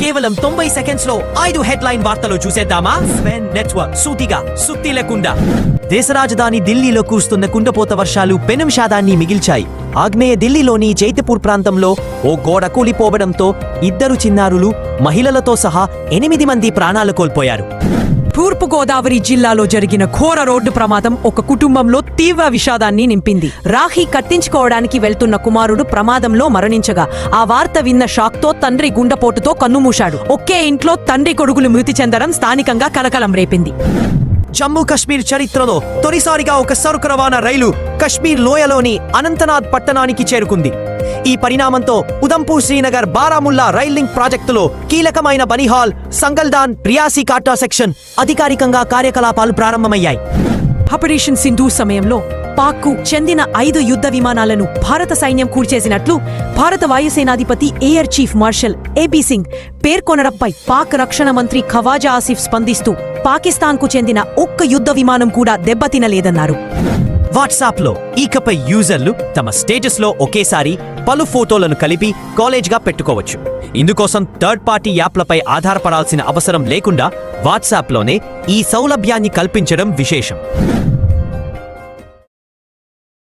కేవలం తొంభై సెకండ్స్లో ఐదు హెడ్ లైన్ వార్తలు చూసేద్దామా? స్వెన్ నెట్వర్క్ సూటిగా సుత్తి లేకుండా. దేశ రాజధాని ఢిల్లీలో కురుస్తున్న కుండపోత వర్షాలు పెనుంషాదాన్ని మిగిల్చాయి. ఆగ్నేయ ఢిల్లీలోని చైతపూర్ ప్రాంతంలో ఓ గోడ కూలిపోవడంతో ఇద్దరు చిన్నారులు మహిళలతో సహా ఎనిమిది మంది ప్రాణాలు కోల్పోయారు. తూర్పు గోదావరి జిల్లాలో జరిగిన ఘోర రోడ్డు ప్రమాదం ఒక కుటుంబంలో తీవ్ర విషాదాన్ని నింపింది. రాఖీ కట్టించుకోవడానికి వెళ్తున్న కుమారుడు ప్రమాదంలో మరణించగా ఆ వార్త విన్న షాక్తో తండ్రి గుండెపోటుతో కన్నుమూశాడు. ఒకే ఇంట్లో తండ్రి కొడుకులు మృతి చెందడం స్థానికంగా కలకలం రేపింది. జమ్మూ కశ్మీర్ చరిత్రలో తొలిసారిగా ఒక సరుకు రవాణా రైలు కశ్మీర్ లోయలోని అనంతనాథ్ పట్టణానికి చేరుకుంది. ఈ పరిణామంతో ఉదంపూర్ శ్రీనగర్ బారాముల్లా రైల్ లింక్ ప్రాజెక్టులో కీలకమైన బనిహాల్ సంగల్దాన్ రియాసీ కాటా సెక్షన్ అధికారికంగా కార్యకలాపాలు ప్రారంభమయ్యాయి. ఆపరేషన్ సింధు సమయంలో పాక్కు చెందిన ఐదు యుద్ధ విమానాలను భారత సైన్యం కూల్చేసినట్లు భారత వాయుసేనాధిపతి air chief marshal AB Singh పేర్కొనడంపై Pak రక్షణ మంత్రి ఖవాజా ఆసిఫ్ స్పందిస్తూ పాకిస్తాన్కు చెందిన ఒక్క యుద్ధ విమానం కూడా దెబ్బతినలేదన్నారు. వాట్సాప్లో ఇకపై యూజర్లు తమ స్టేటస్లో ఒకేసారి పలు ఫోటోలను కలిపి కాలేజ్గా పెట్టుకోవచ్చు. ఇందుకోసం థర్డ్ పార్టీ యాప్లపై ఆధారపడాల్సిన అవసరం లేకుండా వాట్సాప్లోనే ఈ సౌలభ్యాన్ని కల్పించడం విశేషం.